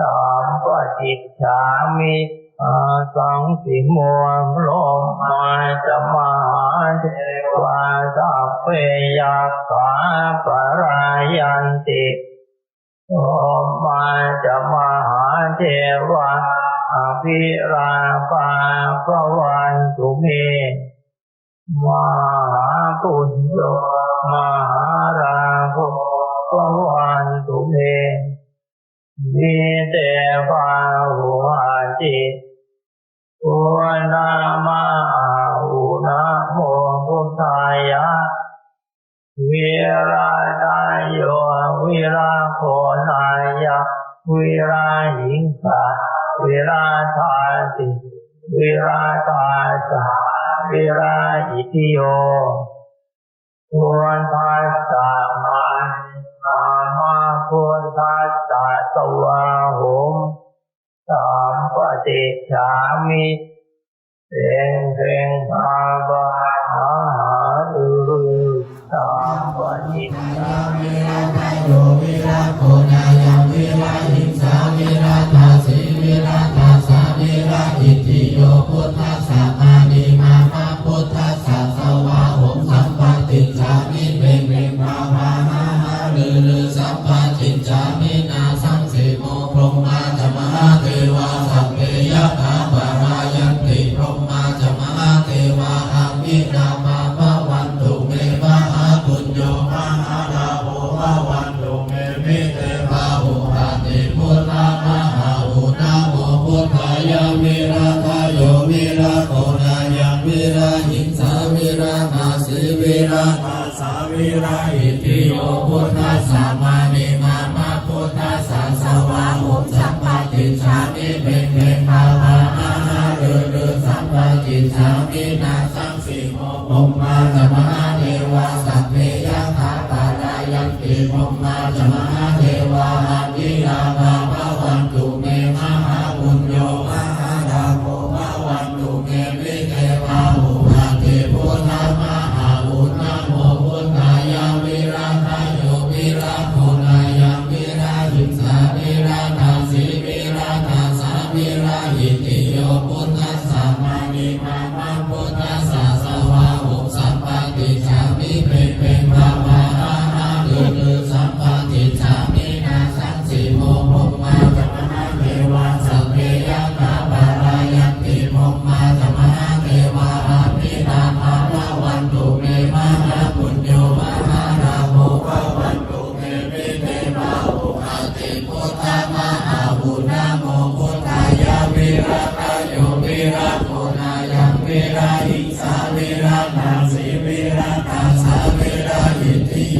สามปฏิจฉามิสังสิโมโลมมาจะมาเทวาสัพเพยัคขาปรายันติโอมาจะมาเทวาอภิราปาปวันตุเมมหาปุญโยมหาราหุปวั นตุเมวิเตภาหุอาจิปุนามาหุนะโมพุทธายะวิราชายโยวิราโคณายะวิราหิงสาวิราชาติวิราชาสาวิราอิติโยควรทัสส ามปฏิจฉามิเพ่งเพ่งอาบา ระอิติโยพุทธัสสะมานิมามาพุทธัสสะสวาหุสัมปติชามิเบงเบงภาวะอาหาเรอเรอสัมปติชามินาสังสิโมภมมาสมหาเทวาสัพเพยะถาปารายันติภมาสมหาเทวา มหาบุญนะโมพุทธายาวิรัตโยวิรัตโคนายังวิราหิสาวิรานาสีวิรัตาสาวิราหิติโย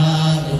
Father.